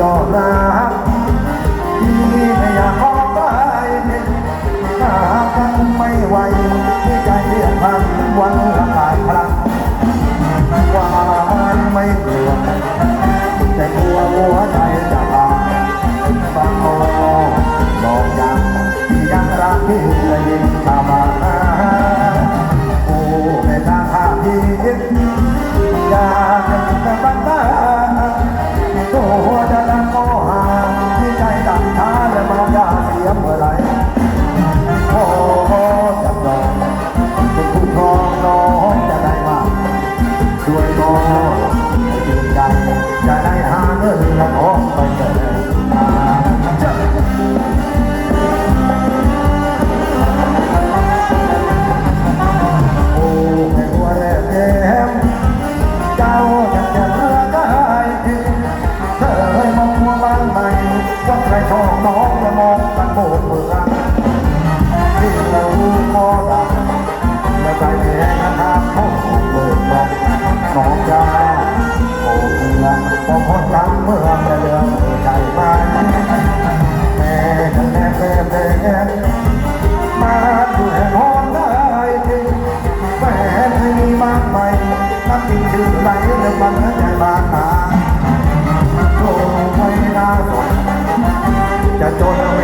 ยอมรักที่ไม่อยากขอไปหากันไม่ไหวที่ใจเรียกพันวันละหลายครั้งวานไม่กลัวแต่กลัวหัวใจจะพาบางคนบอกยังที่ยังรักที่จะยิ่งทำ ด้วยก็ ไหลเดินบันทัดใจบางตาโอ้ไม่น่าสนจะจนไม่